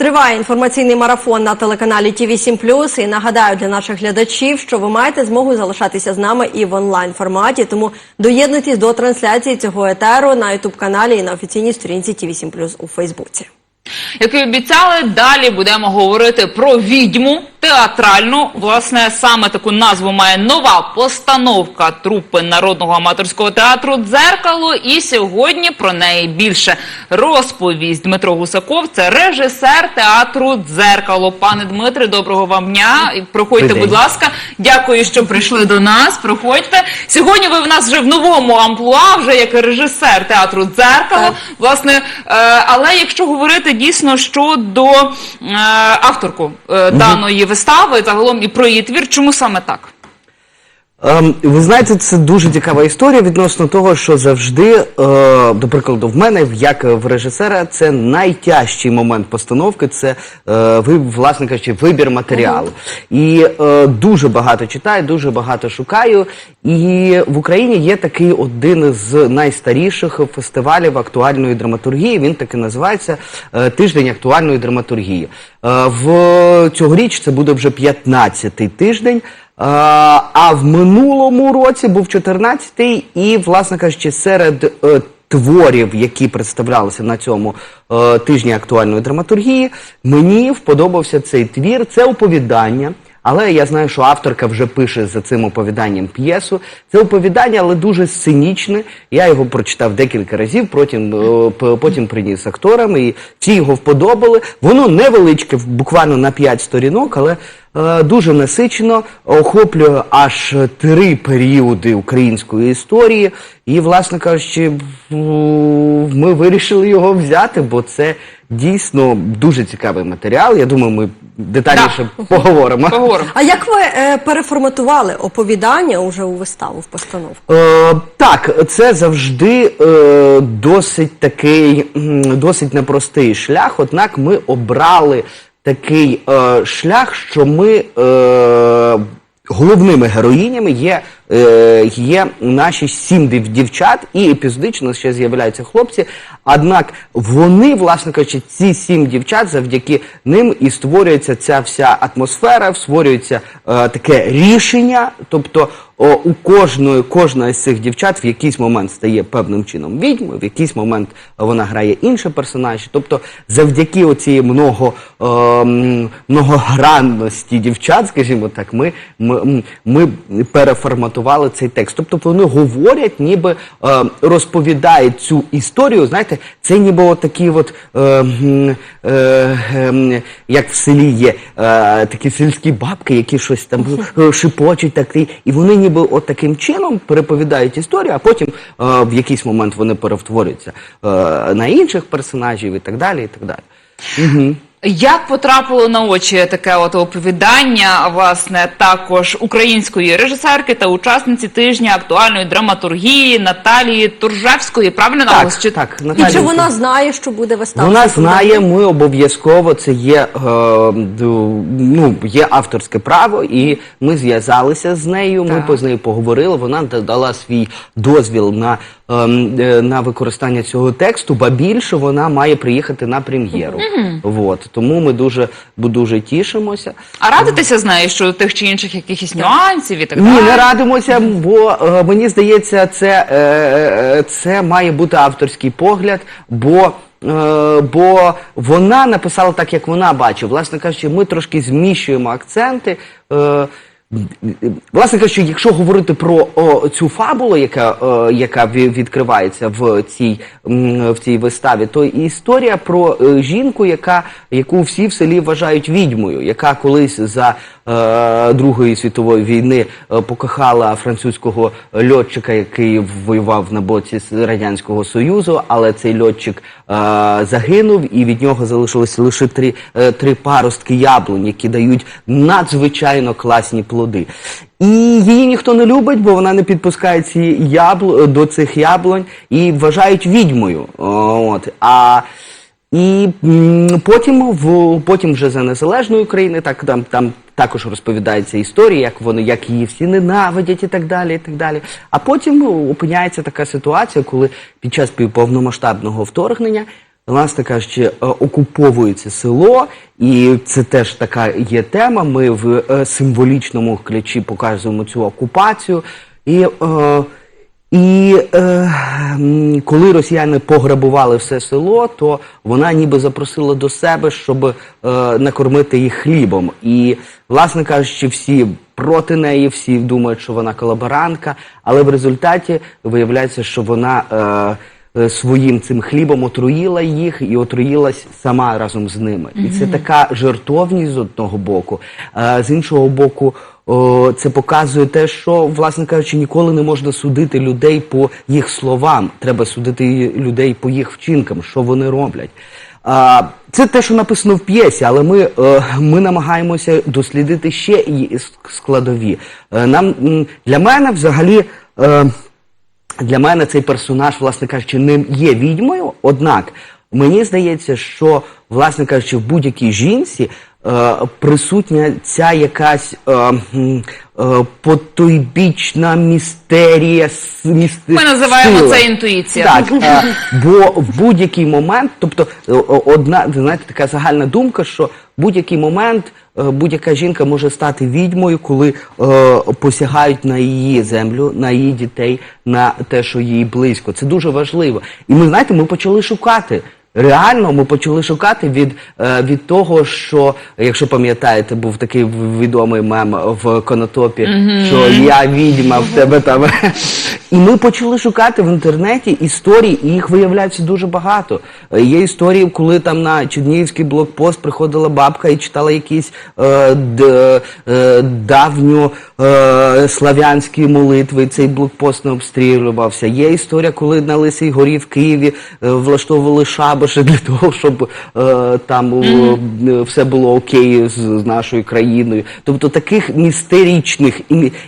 Триває інформаційний марафон на телеканалі ТІВІ 7 І нагадаю для наших глядачів, що ви маєте змогу залишатися з нами і в онлайн форматі. Тому доєднуйтесь до трансляції цього етеру на ютуб каналі і на офіційній сторінці ТІВІ 7 у Фейсбуці. Як і обіцяли, далі будемо говорити про відьму театральну. Власне, саме таку назву має нова постановка трупи народного аматорського театру Дзеркало. І сьогодні про неї більше розповість Дмитро Гусаков. Це режисер театру Дзеркало. Пане Дмитре, доброго вам дня. Проходьте, Добрий будь ласка. Дякую, що прийшли до нас. Проходьте. Сьогодні ви в нас вже в новому амплуа, вже як режисер театру Дзеркало. Так. Власне, е, але якщо говорити дійсно щодо е, авторку е, даної вистави, загалом і про її твір, чому саме так? Ем, ви знаєте, це дуже цікава історія відносно того, що завжди, е, до прикладу, в мене, як в режисера, це найтяжчий момент постановки. Це е, ви, власне кажучи, вибір матеріалу. І е, дуже багато читаю, дуже багато шукаю. І в Україні є такий один з найстаріших фестивалів актуальної драматургії. Він таки називається е, Тиждень актуальної драматургії. Е, в цьогоріч це буде вже 15-й тиждень. А, в минулому році був 14-й, і, власне кажучи, серед е, творів, які представлялися на цьому е, тижні актуальної драматургії, мені вподобався цей твір. Це оповідання. Але я знаю, що авторка вже пише за цим оповіданням п'єсу. Це оповідання, але дуже сценічне. Я його прочитав декілька разів, потім, е, потім приніс акторам, і всі його вподобали. Воно невеличке, буквально на 5 сторінок, але дуже насичено, охоплює аж три періоди української історії. І, власне кажучи, ми вирішили його взяти, бо це дійсно дуже цікавий матеріал. Я думаю, ми детальніше поговоримо. Поговоримо. А як ви е, переформатували оповідання уже у виставу в постановку? Е, так, це завжди е, досить такий досить непростий шлях. Однак ми обрали такий е, шлях, що ми е, головними героїнями є, є наші сім дівчат, і епізодично ще з'являються хлопці. Однак вони, власне кажучи, ці сім дівчат, завдяки ним і створюється ця вся атмосфера, створюється е, таке рішення. Тобто о, у кожної кожна з цих дівчат в якийсь момент стає певним чином відьмою, в якийсь момент вона грає інший персонаж. Тобто, завдяки оцій много, е, многогранності дівчат, скажімо так, ми, ми, ми переформатували цей текст. Тобто вони говорять, ніби е, розповідають цю історію. Знаєте, це ніби такі от, е, е, ем, як в селі є е, такі сільські бабки, які щось там е, шипочуть, так, і, і вони ніби от таким чином переповідають історію, а потім е, в якийсь момент вони перевтворюються е, на інших персонажів і так далі. І так далі. Угу. Як потрапило на очі таке от оповідання, власне, також української режисерки та учасниці тижня актуальної драматургії Наталії Туржевської? Правильно Так, наголос? Чи- так, І чи вона знає, що буде вистава? Вона знає, ми обов'язково це є, е, ну, є авторське право, і ми зв'язалися з нею. Ми Так. з нею поговорили. Вона дала свій дозвіл на, ем, е, на використання цього тексту, ба більше вона має приїхати на прем'єру. Вот. Тому ми дуже, бо дуже тішимося. А радитися з нею щодо тих чи інших якихось нюансів і так Ні, далі? не радимося, бо е, мені здається, це, е, е, це має бути авторський погляд, бо. Бо вона написала так, як вона бачить. Власне кажучи, ми трошки зміщуємо акценти. Власне кажучи, якщо говорити про о, цю фабулу, яка, е, яка відкривається в цій, в цій виставі, то історія про е, жінку, яка, яку всі в селі вважають відьмою, яка колись за е, Другої світової війни е, покохала французького льотчика, який воював на боці Радянського Союзу, але цей льотчик загинув, і від нього залишилося лише три, е, три паростки яблунь, які дають надзвичайно класні плоди. І її ніхто не любить, бо вона не підпускає ці ябл... до цих яблунь і вважають відьмою. От. А і потім в потім вже за незалежної України, так там там також розповідається історія, як вони, як її всі ненавидять і так далі. і так далі. А потім ну, опиняється така ситуація, коли під час повномасштабного вторгнення власне кажучи, е, окуповується село, і це теж така є тема. Ми в е, символічному ключі показуємо цю окупацію. І, е, і е, коли росіяни пограбували все село, то вона ніби запросила до себе, щоб е, накормити їх хлібом. І, власне кажучи, всі проти неї, всі думають, що вона колаборантка, але в результаті виявляється, що вона. Е, Своїм цим хлібом отруїла їх і отруїлась сама разом з ними. І це така жертовність з одного боку. А з іншого боку, це показує те, що, власне кажучи, ніколи не можна судити людей по їх словам. Треба судити людей по їх вчинкам, що вони роблять. Це те, що написано в п'єсі, але ми, е, ми намагаємося дослідити ще і складові. Е, нам для мене взагалі. Для мене цей персонаж, власне кажучи, не є відьмою. Однак мені здається, що, власне кажучи, в будь-якій жінці присутня ця якась е, е, потойбічна містерія. місти- Ми називаємо сила. це інтуїція. Так, е, бо в будь-який момент, тобто е, одна, знаєте, така загальна думка, що в будь-який момент е, будь-яка жінка може стати відьмою, коли е, посягають на її землю, на її дітей, на те, що їй близько. Це дуже важливо. І ми знаєте, ми почали шукати. Реально, ми почали шукати від, е, від того, що, якщо пам'ятаєте, був такий відомий мем в Конотопі, що я відьма в тебе там. І ми почали шукати в інтернеті історії, і їх виявляється дуже багато. Е, Є історії, коли там на Чернігівський блокпост приходила бабка і читала якісь е, д, е, давньо е, славянські молитви, і цей блокпост не обстрілювався. Є історія, коли на Лисій горі в Києві е, влаштовували шабаші для того, щоб е, там е, все було окей з, з нашою країною. Тобто таких містерічних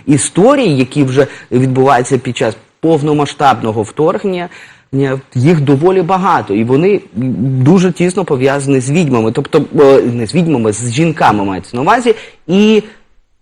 історій, які вже відбуваються під час повномасштабного вторгнення. Їх доволі багато, і вони дуже тісно пов'язані з відьмами, тобто е, не з відьмами, з жінками мається на увазі. І,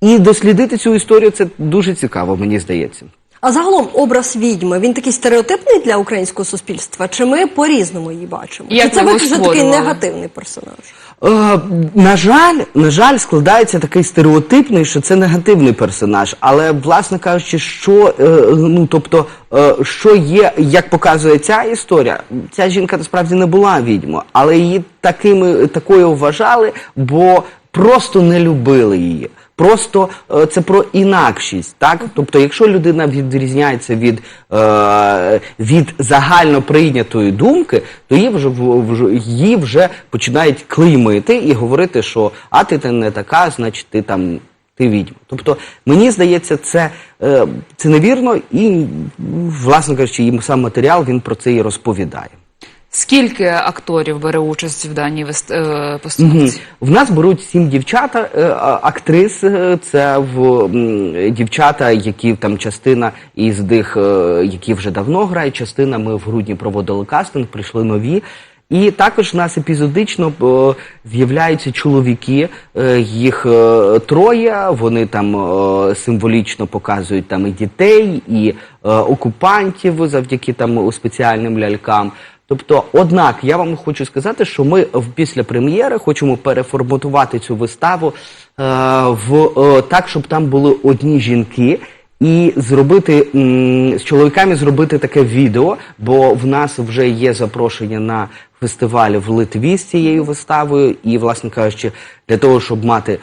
і дослідити цю історію це дуже цікаво, мені здається. А загалом образ відьми він такий стереотипний для українського суспільства? Чи ми по-різному її бачимо? Як Чи це ви виключно такий негативний персонаж? Е, на жаль, на жаль, складається такий стереотипний, що це негативний персонаж. Але, власне кажучи, що е, ну тобто, е, що є, як показує ця історія, ця жінка насправді не була відьмою, але її такими такою вважали, бо просто не любили її. Просто е, це про інакшість, так? Тобто, якщо людина відрізняється від, е, від загально прийнятої думки, то її вже, її вже починають клеймити і говорити, що а ти та не така, значить ти там ти відьма. Тобто, мені здається, це, е, це невірно, і, власне кажучи, їм сам матеріал він про це і розповідає. Скільки акторів бере участь в даній е, постановці? В нас беруть сім дівчата, е, актрис. е, Це в дівчата, які там частина із них, які вже давно грають. Частина ми в грудні проводили кастинг, прийшли нові. І також в нас епізодично з'являються чоловіки, їх троє. Вони там символічно показують там і дітей, і окупантів завдяки там спеціальним лялькам. Тобто, однак, я вам хочу сказати, що ми після прем'єри хочемо переформатувати цю виставу е, в е, так, щоб там були одні жінки. І зробити з чоловіками зробити таке відео, бо в нас вже є запрошення на фестиваль в Литві з цією виставою, і, власне кажучи, для того, щоб мати е,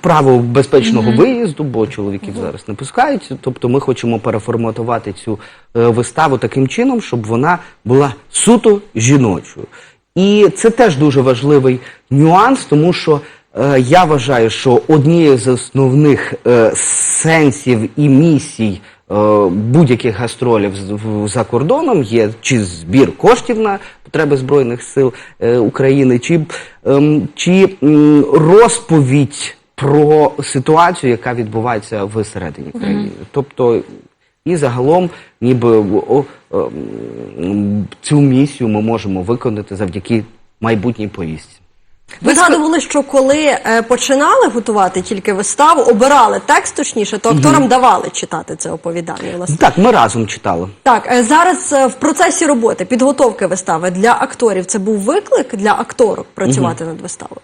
право безпечного виїзду, бо чоловіків зараз не пускають. Тобто, ми хочемо переформатувати цю е, виставу таким чином, щоб вона була суто жіночою. І це теж дуже важливий нюанс, тому що е, я вважаю, що однією з основних е, сенсів і місій будь-яких гастролів за кордоном є чи збір коштів на потреби Збройних сил е, України, чи, ем, чи розповідь про ситуацію, яка відбувається всередині країни. Тобто і загалом, ніби о, о, цю місію ми можемо виконати завдяки майбутній повістці. Ви згадували, що коли е, починали готувати тільки виставу, обирали текст точніше, то акторам давали читати це оповідання. Власне. Так, ми разом читали. Так, е, зараз е, в процесі роботи, підготовки вистави для акторів це був виклик для акторок працювати над виставою.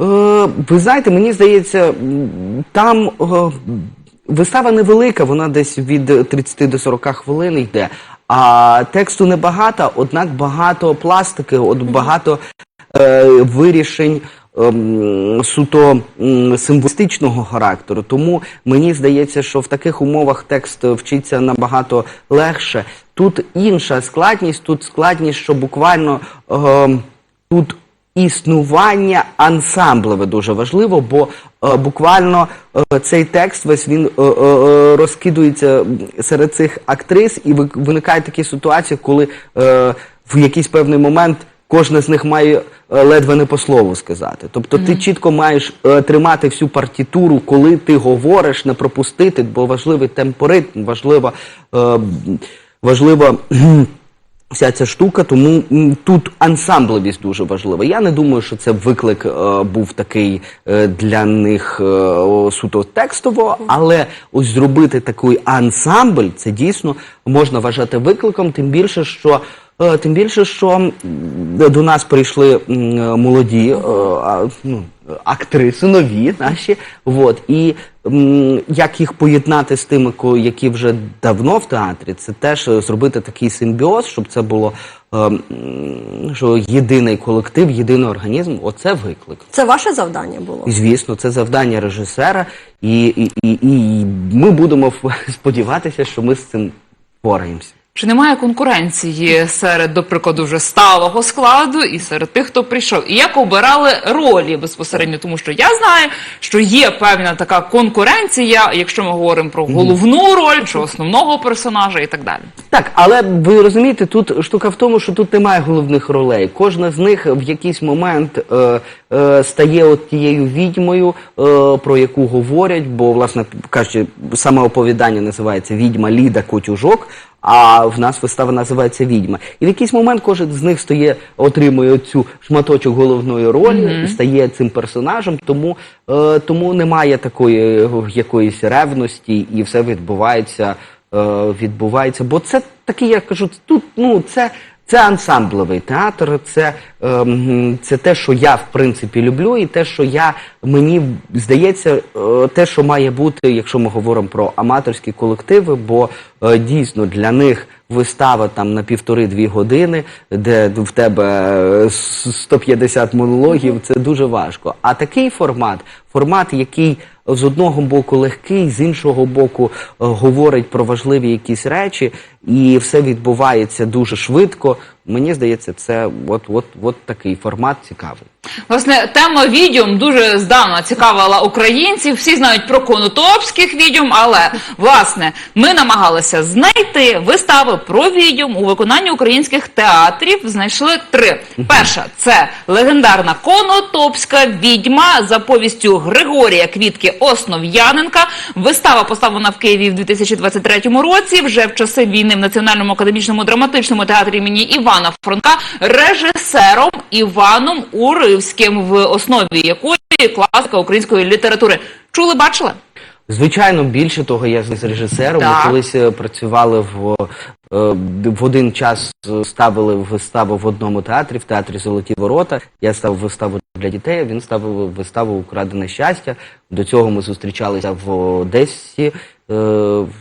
Е, ви знаєте, мені здається, там е, вистава невелика, вона десь від 30 до 40 хвилин йде. А тексту небагато, однак багато пластики, от багато вирішень. ем, Суто символістичного характеру, тому мені здається, що в таких умовах текст вчиться набагато легше. Тут інша складність, тут складність, що буквально ем, тут існування ансамблеве дуже важливо, бо е, буквально е, цей текст весь він е, е, е, розкидується серед цих актрис, і ви- виникають такі ситуації, коли е, в якийсь певний момент кожна з них має е, ледве не по слову сказати. Тобто ти чітко маєш е, тримати всю партітуру, коли ти говориш, не пропустити, бо важливий темпоритм, важливо. Е, м, важливо вся ця штука, тому тут ансамблевість дуже важлива. Я не думаю, що це виклик був такий для них суто текстово, але ось зробити такий ансамбль, це дійсно можна вважати викликом, тим більше, що. Е, Тим більше, що до нас прийшли молоді е, ну, актриси, нові наші, от, і як їх поєднати з тими, які вже давно в театрі, це теж е, зробити такий симбіоз, щоб це було що єдиний колектив, єдиний організм. Оце виклик. Це ваше завдання було. Звісно, це завдання режисера, і, і, і, і ми будемо сподіватися, що ми з цим впораємося. Чи немає конкуренції серед, до прикладу, вже сталого складу і серед тих, хто прийшов? І як обирали ролі безпосередньо? Тому що я знаю, що є певна така конкуренція, якщо ми говоримо про головну роль чи основного персонажа і так далі. Так, але ви розумієте, тут штука в тому, що тут немає головних ролей. Кожна з них в якийсь момент е, е, стає от тією відьмою, е, про яку говорять, бо, власне кажучи, саме оповідання називається Відьма Ліда Котюжок. А в нас вистава називається Відьма. І в якийсь момент кожен з них стає, отримує цю шматочок головної ролі і стає цим персонажем. Тому, е, тому немає такої якоїсь ревності, і все відбувається е, відбувається. Бо це такий, я кажу, тут ну це. Це ансамблевий театр, це, ем, це те, що я в принципі люблю, і те, що я мені здається, е, те, що має бути, якщо ми говоримо про аматорські колективи, бо е, дійсно для них вистава там на півтори-дві години, де в тебе е, с- 150 монологів, це дуже важко. А такий формат, формат, який з одного боку легкий, з іншого боку е, говорить про важливі якісь речі, і все відбувається дуже швидко. Мені здається, це от, от, от такий формат цікавий. Власне, тема відьом дуже здавна цікавила українців. Всі знають про конотопських відьом, але власне ми намагалися знайти вистави про відьом у виконанні українських театрів. Знайшли три. Перша це легендарна конотопська відьма за повістю Григорія Квітки Основ'яненка. Вистава поставлена в Києві в 2023 році. Вже в часи війни в Національному академічному драматичному театрі імені Івана Франка режисером Іваном Уривським, в основі якої класика української літератури. Чули, бачили? Звичайно, більше того, я з режисером. Так. Ми колись е, працювали в, е, в один час е, ставили виставу в одному театрі, в театрі Золоті Ворота. Я ставив виставу для дітей, він ставив виставу Украдене щастя. До цього ми зустрічалися в Одесі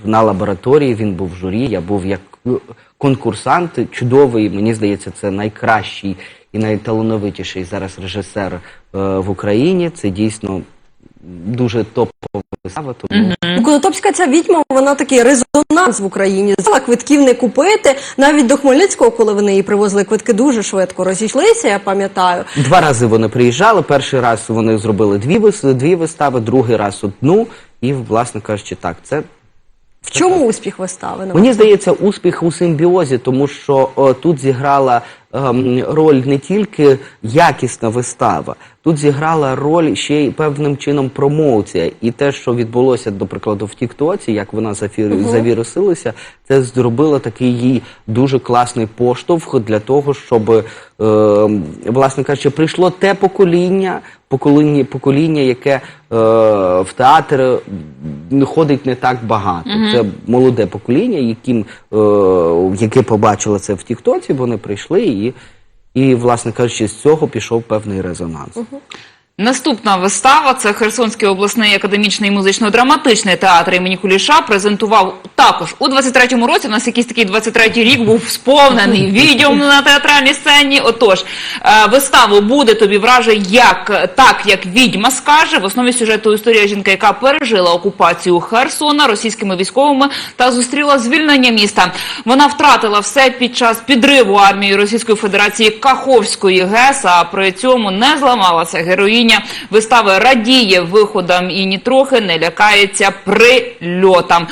на лабораторії. Він був в журі. Я був як конкурсант, чудовий. Мені здається, це найкращий і найталановитіший зараз режисер е, в Україні. Це дійсно дуже топова вистава. Тому Ну, Конотопська ця відьма, вона такий резонанс в Україні. Зала квитків не купити. Навіть до Хмельницького, коли вони її привозили, квитки дуже швидко розійшлися, я пам'ятаю. Два рази вони приїжджали. Перший раз вони зробили дві вис- дві вистави, другий раз одну. І, власне кажучи, так, це В чому успіх вистави? на мені здається успіх у симбіозі, тому що о, тут зіграла роль не тільки якісна вистава, тут зіграла роль ще й певним чином промоція. І те, що відбулося, до прикладу, в Тіктоці, як вона завірусилася, це зробило такий їй дуже класний поштовх для того, щоб, е, власне кажучи, прийшло те покоління, покоління, покоління яке е, в театр ходить не так багато. Це молоде покоління, яким, е, яке побачило це в Тіктоці, вони прийшли і, власне кажучи, з цього пішов певний резонанс. Наступна вистава це Херсонський обласний академічний музично-драматичний театр імені Куліша презентував також у 23-му році. У нас якийсь такий 23-й рік був сповнений відьом на театральній сцені. Отож, е, виставу буде тобі враже, як так, як відьма скаже. В основі сюжету історія жінки, яка пережила окупацію Херсона російськими військовими та зустріла звільнення міста. Вона втратила все під час підриву армії Російської Федерації Каховської ГЕС, а при цьому не зламалася героїня вистави радіє виходам і нітрохи не лякається прильотам.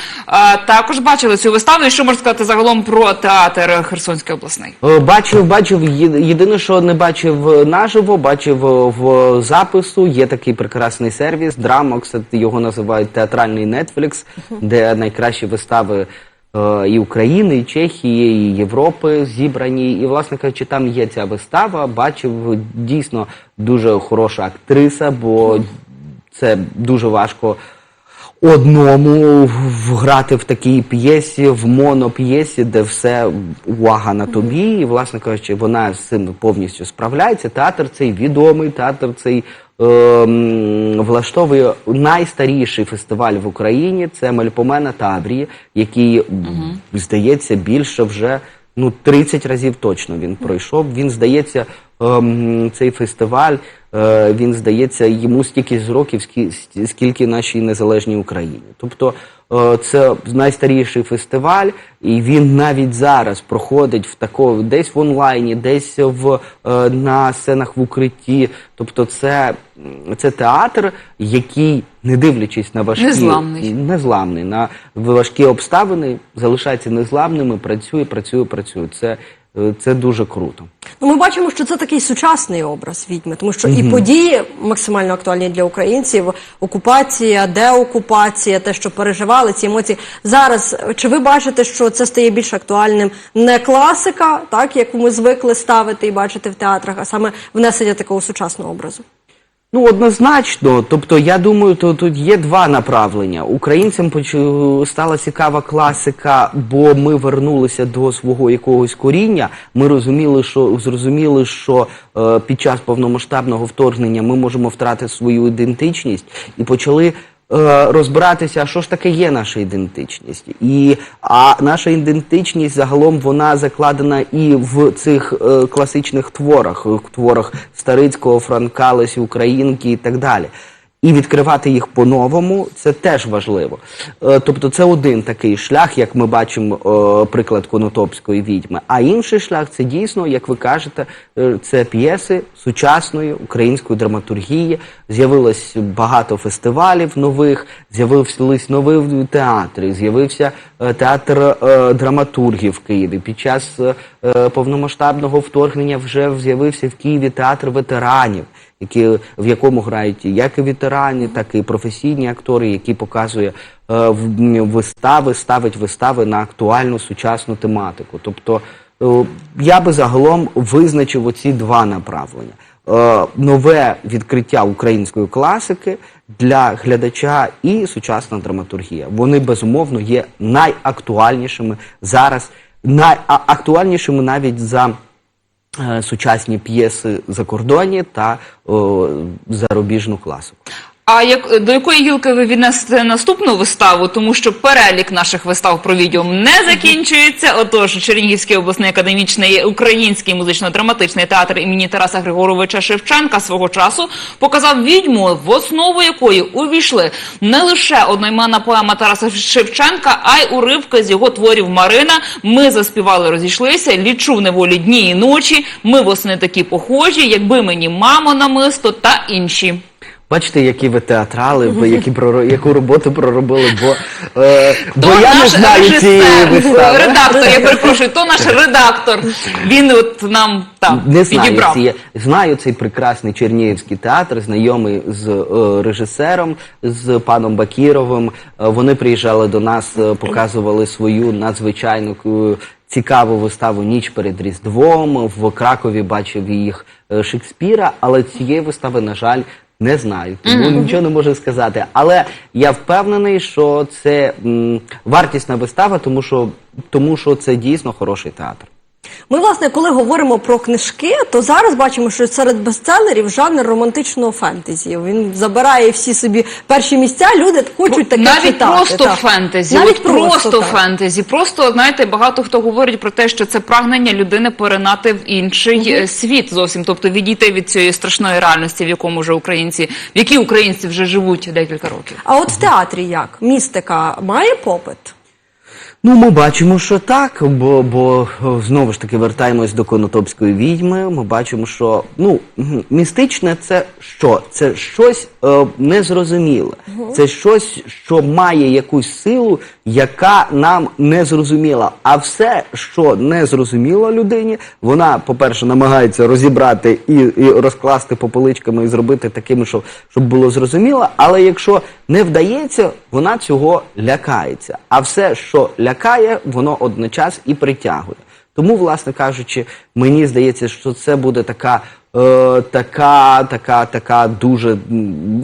Також бачили цю виставу. І що можна сказати загалом про театр Херсонський обласний? Е, Бачив, бачив. Єдине, що не бачив наживо, бачив е, в запису. Є такий прекрасний сервіс Драмокс, його називають театральний Netflix, де найкращі вистави і України, і Чехії, і Європи зібрані. І, власне кажучи, там є ця вистава. Бачив дійсно дуже хороша актриса, бо це дуже важко одному грати в такій п'єсі, в моноп'єсі, де все увага на тобі. І, власне кажучи, вона з цим повністю справляється. Театр цей відомий, театр цей влаштовує найстаріший фестиваль в Україні. Це Мельпомена Таврії, який, здається, більше вже. Ну, 30 разів точно він пройшов. Він здається, ем, цей фестиваль, е, він здається, йому стільки з років, скільки нашій незалежній Україні. Тобто е, це найстаріший фестиваль, і він навіть зараз проходить в такому десь в онлайні, десь в е, на сценах в укритті. Тобто, це, це театр, який, не дивлячись на важкі Незламний. незламний на важкі обставини, залишається незламними, працює, працює, працює. Це, це дуже круто. Ну, ми бачимо, що це такий сучасний образ відьми, тому що і події максимально актуальні для українців: окупація, деокупація, те, що переживали ці емоції. Зараз чи ви бачите, що це стає більш актуальним не класика, так яку ми звикли ставити і бачити в театрах, а саме внесення такого сучасного образу? Ну, однозначно. Тобто, я думаю, то тут є два направлення. Українцям стала цікава класика, бо ми вернулися до свого якогось коріння. Ми розуміли, що зрозуміли, що е, під час повномасштабного вторгнення ми можемо втратити свою ідентичність і почали. Е, Розбиратися, що ж таке є наша ідентичність, і а наша ідентичність загалом вона закладена і в цих е, класичних творах, в творах Старицького, Франка, Лесі Українки і так далі. І відкривати їх по-новому це теж важливо. Е, тобто, це один такий шлях, як ми бачимо е, приклад Конотопської відьми. А інший шлях це дійсно, як ви кажете, е, це п'єси сучасної української драматургії. З'явилось багато фестивалів нових, з'явились нові театри, з'явився театр драматургів в Києві. Під час повномасштабного вторгнення вже з'явився в Києві театр ветеранів які, в якому грають як і ветерані, так і професійні актори, які показує е, вистави, ставить вистави на актуальну сучасну тематику. Тобто е, я би загалом визначив оці два направлення. Е, нове відкриття української класики для глядача і сучасна драматургія. Вони безумовно є найактуальнішими зараз, найактуальнішими навіть за сучасні п'єси закордонні та о, зарубіжну класику. А як до якої гілки ви віднесете наступну виставу? Тому що перелік наших вистав про відьом не закінчується. Отож, Чернігівський обласний академічний український музично-драматичний театр імені Тараса Григоровича Шевченка свого часу показав відьму, в основу якої увійшли не лише одноіменна поема Тараса Шевченка, а й уривки з його творів Марина. Ми заспівали, розійшлися, лічу в неволі дні і ночі. Ми восени такі похожі, якби мені мамо намисто та інші. Бачите, які ви театрали, ви які проро- яку роботу проробили, бо, е, бо То я не наш знаю цієї режисер, вистави. редактор, я перепрошую, то наш редактор. Він от нам там Не знаю, підібрав. ці, знаю цей прекрасний Чернігівський театр, знайомий з е, режисером, з паном Бакіровим. Е, вони приїжджали до нас, е, показували свою надзвичайну е, цікаву виставу Ніч перед Різдвом. В Кракові бачив їх е, Шекспіра, але цієї вистави, на жаль, не знаю, тому нічого не можу сказати. Але я впевнений, що це м, вартісна вистава, тому що, тому що це дійсно хороший театр. Ми, власне, коли говоримо про книжки, то зараз бачимо, що серед бестселерів жанр романтичного фентезі. Він забирає всі собі перші місця. Люди хочуть таке Навіть читати. просто так. фентезі, Навіть от просто, так. фентезі. Просто знаєте, багато хто говорить про те, що це прагнення людини перенати в інший е, світ зовсім, тобто відійти від цієї страшної реальності, в якому вже українці, в якій українці вже живуть декілька років. А от в театрі як? Містика має попит? Ну, ми бачимо, що так, бо, бо знову ж таки вертаємось до Конотопської відьми. Ми бачимо, що ну містичне це що? Це щось е, незрозуміле. Це щось, що має якусь силу, яка нам не зрозуміла. А все, що не зрозуміло людині, вона, по-перше, намагається розібрати і, і розкласти по поличками і зробити таким, щоб, щоб було зрозуміло. Але якщо не вдається, вона цього лякається. А все, що лякає, воно одночас і притягує. Тому, власне кажучи, мені здається, що це буде така, е, така, така, така дуже.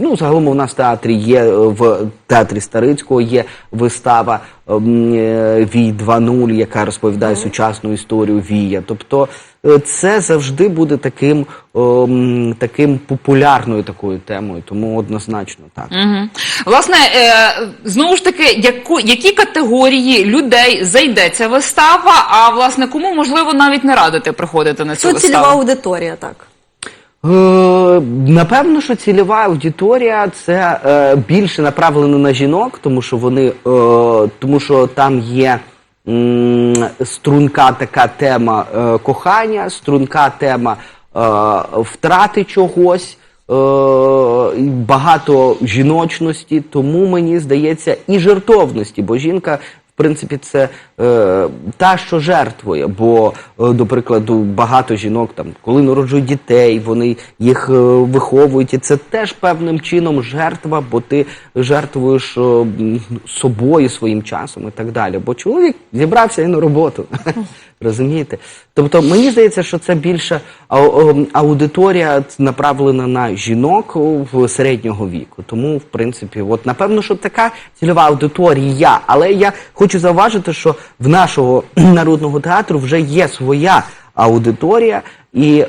Ну, загалом у нас в театрі є е, в театрі Старицького є вистава ем, е, Вій 2.0, яка розповідає сучасну історію Вія. Тобто е, це завжди буде таким, ем, таким популярною такою темою, тому однозначно так. Угу. Власне, е, знову ж таки, яку, які категорії людей зайде ця вистава, а власне кому можливо навіть не радити приходити на цю Що цільова аудиторія, так? Е, напевно, що цільова аудиторія це е, більше направлено на жінок, тому що вони, е, тому що там є струнка така тема кохання, струнка тема втрати чогось. Багато жіночності, тому мені здається, і жертовності, бо жінка принципі, це е, та, що жертвує. Бо, е, до прикладу, багато жінок, там, коли народжують дітей, вони їх е, виховують, і це теж певним чином жертва, бо ти жертвуєш е, собою, своїм часом і так далі. Бо чоловік зібрався і на роботу. Розумієте? Тобто мені здається, що це більше ем, аудиторія направлена на жінок в середнього віку. Тому, в принципі, от напевно, що така цільова аудиторія. Але я хочу зауважити, що в нашого народного театру вже є своя аудиторія, і е,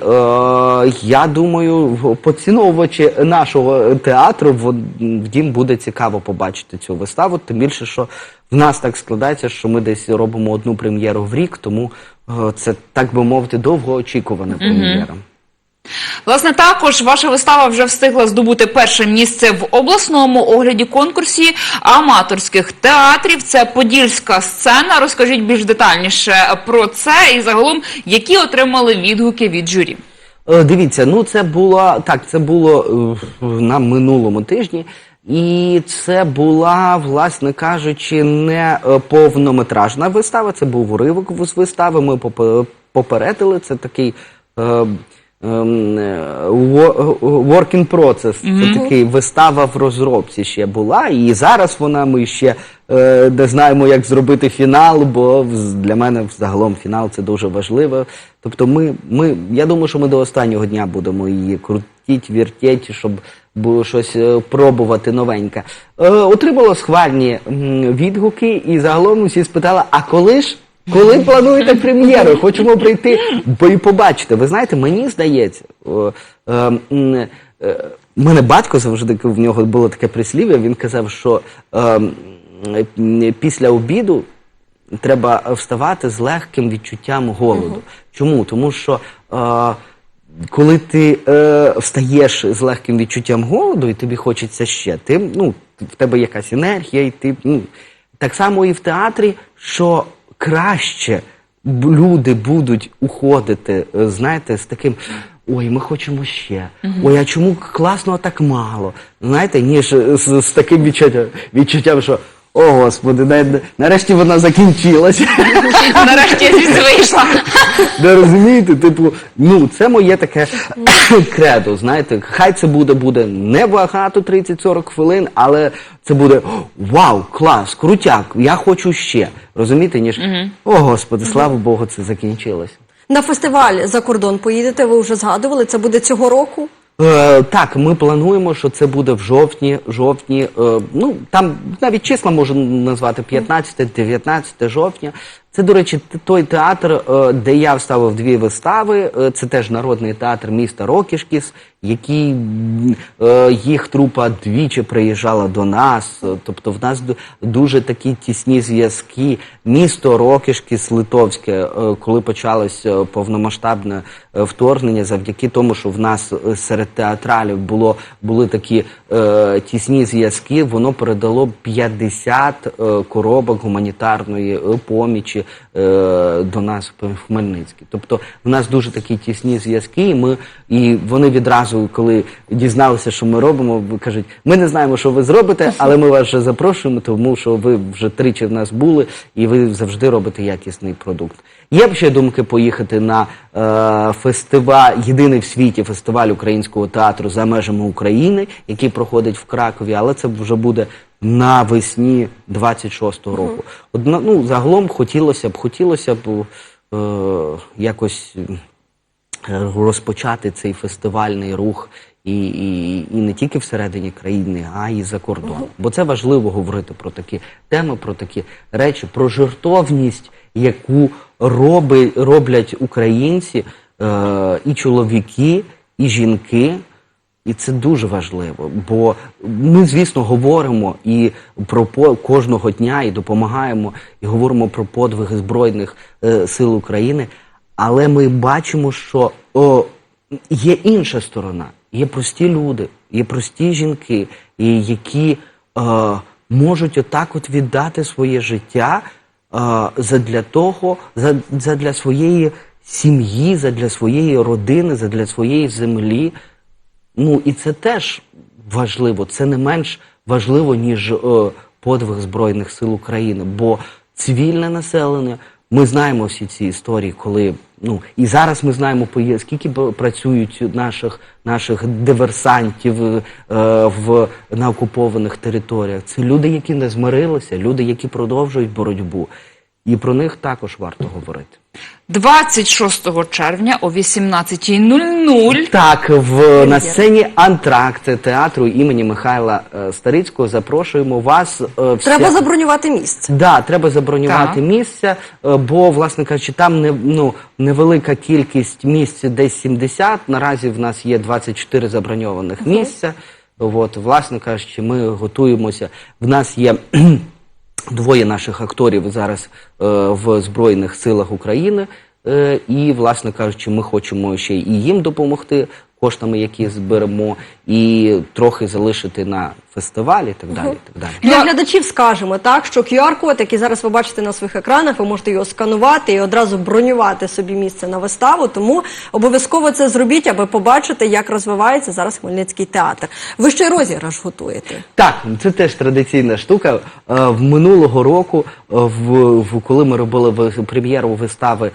я думаю, поціновувачі нашого театру в, вдім буде цікаво побачити цю виставу. Тим більше, що в нас так складається, що ми десь робимо одну прем'єру в рік, тому е, це так би мовити довгоочікувана прем'єра. Власне, також ваша вистава вже встигла здобути перше місце в обласному огляді конкурсі аматорських театрів. Це подільська сцена. Розкажіть більш детальніше про це і загалом, які отримали відгуки від журі. Е, Дивіться, ну це було так, це було е, на минулому тижні, і це була, власне кажучи, не е, повнометражна вистава. Це був уривок з вистави. Ми попе- попередили. Це такий. Е, ем, е, Work in process. Це такий вистава в розробці ще була. І зараз вона ми ще е, не знаємо, як зробити фінал, бо для мене загалом фінал це дуже важливо. Тобто, ми, ми, я думаю, що ми до останнього дня будемо її крутіть, вертіть, щоб було щось е, пробувати новеньке. Е, отримало схвальні відгуки, і загалом усі спитали: а коли ж? Коли плануєте прем'єру? Хочемо прийти і побачити. Ви знаєте, мені здається, о, е, е, мене батько завжди в нього було таке прислів'я. Він казав, що е, після обіду треба вставати з легким відчуттям голоду. Чому? Тому що. Коли ти е, встаєш з легким відчуттям голоду, і тобі хочеться ще, ти, ну, в тебе якась енергія, і ти. Ну, так само і в театрі, що краще люди будуть уходити, е, знаєте, з таким Ой, ми хочемо ще. Ой, а чому класно так мало? Знаєте, ніж з, з таким відчуттям, відчуттям, що о господи, на- нарешті вона закінчилася. Нарешті я звідси вийшла. Ви розумієте, типу, ну це моє таке кредо. Знаєте, хай це буде буде небагато, 30-40 хвилин, але це буде вау, клас, крутяк, я хочу ще. Розумієте, ніж о господи, слава Богу, це закінчилося. На фестиваль за кордон поїдете, ви вже згадували, це буде цього року. Е, так, ми плануємо, що це буде в жовтні. жовтні е, ну там навіть числа можу назвати 15-19 жовтня. Це, до речі, той театр, е, де я вставив дві вистави. Е, це теж народний театр міста Рокішкіс, який е, їх трупа двічі приїжджала до нас. Тобто, в нас дуже такі тісні зв'язки. Місто Рокішкіс Литовське, коли почалось е, повномасштабне вторгнення, завдяки тому, що в нас серед театралів було були такі е, тісні зв'язки, воно передало 50 е, коробок гуманітарної помічі е, до нас в Хмельницький. Тобто в нас дуже такі тісні зв'язки, і ми і вони відразу, коли дізналися, що ми робимо, кажуть, ми не знаємо, що ви зробите, але ми вас вже запрошуємо, тому що ви вже тричі в нас були, і ви завжди робите якісний продукт. Є б ще думки поїхати на е, фестиваль, єдиний в світі фестиваль українського театру за межами України, який проходить в Кракові, але це вже буде навесні 26-го року. Одна, ну, загалом хотілося б, хотілося б е, якось е, розпочати цей фестивальний рух і, і, і не тільки всередині країни, а й за кордоном. Бо це важливо говорити про такі теми, про такі речі, про жертовність, яку роби, роблять українці, е, і чоловіки, і жінки. І це дуже важливо, бо ми, звісно, говоримо і про кожного дня, і допомагаємо, і говоримо про подвиги Збройних е, сил України. Але ми бачимо, що о, є інша сторона, є прості люди, є прості жінки, які е, можуть отак от віддати своє життя е, задля того, за- задля своєї сім'ї, задля своєї родини, задля своєї землі. Ну і це теж важливо. Це не менш важливо, ніж е, подвиг Збройних сил України. Бо цивільне населення, ми знаємо всі ці історії, коли ну і зараз ми знаємо скільки працюють наших наших диверсантів е, в на окупованих територіях. Це люди, які не змирилися, люди, які продовжують боротьбу. І про них також варто говорити. 26 червня о 18.00 Так, в на сцені Антракт театру імені Михайла е, Старицького запрошуємо вас. е, вся- Треба забронювати місце. Да, треба забронювати Так. місце, е, бо, власне кажучи, там не, ну, невелика кількість місць, десь 70. Наразі в нас є 24 заброньованих місця. От, власне кажучи, ми готуємося. В нас є двоє наших акторів зараз е, в Збройних силах України. Е, і, власне кажучи, ми хочемо ще і їм допомогти коштами, які зберемо, і трохи залишити на фестивалі, і так далі. і так далі. Для глядачів скажемо так, що QR-код, який зараз ви бачите на своїх екранах, ви можете його сканувати і одразу бронювати собі місце на виставу. Тому обов'язково це зробіть, аби побачити, як розвивається зараз Хмельницький театр. Ви ще й розіграш готуєте. Так, це теж традиційна штука. Е, В минулого року, е, в, в коли ми робили прем'єру вистави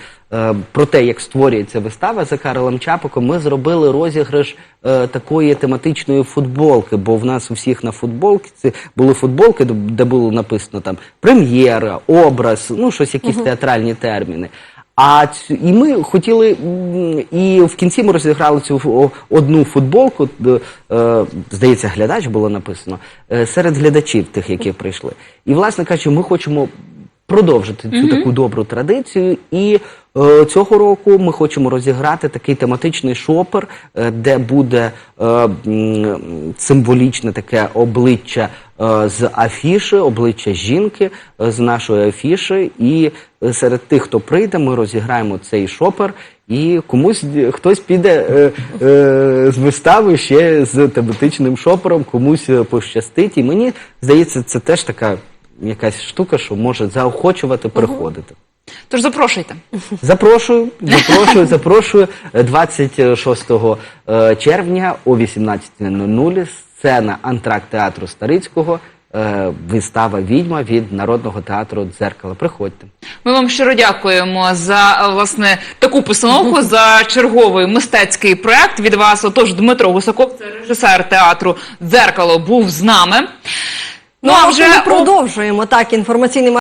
про те, як створюється вистава за Карелем Чапиком, ми зробили розіграш е, такої тематичної футболки, бо в нас у всіх на футболці були футболки, де- було написано там прем'єра, образ, ну щось якісь театральні терміни. А цю- і ми хотіли, і в кінці ми розіграли цю одну футболку. е, Здається, глядач було написано е, серед глядачів, тих, які прийшли. І, власне кажучи, ми хочемо продовжити цю таку добру традицію. І е, цього року ми хочемо розіграти такий тематичний шопер, е, де буде е, м, символічне таке обличчя е, з афіши, обличчя жінки е, з нашої афіши. І е, серед тих, хто прийде, ми розіграємо цей шопер. І комусь хтось піде е, е, з вистави ще з тематичним шопером, комусь е, пощастить. І мені здається, це теж така якась штука, що може заохочувати приходити. Тож запрошуйте. Запрошую, запрошую, запрошую. Е, 26 е, червня о 18.00 сцена Антракт театру Старицького. е, Вистава відьма від народного театру Дзеркало. Приходьте. Ми вам щиро дякуємо за власне таку постановку за черговий мистецький проект від вас. Отож, Дмитро Гусаков, це режисер театру Дзеркало, був з нами. Ну, а вже ми продовжуємо. Так інформаційний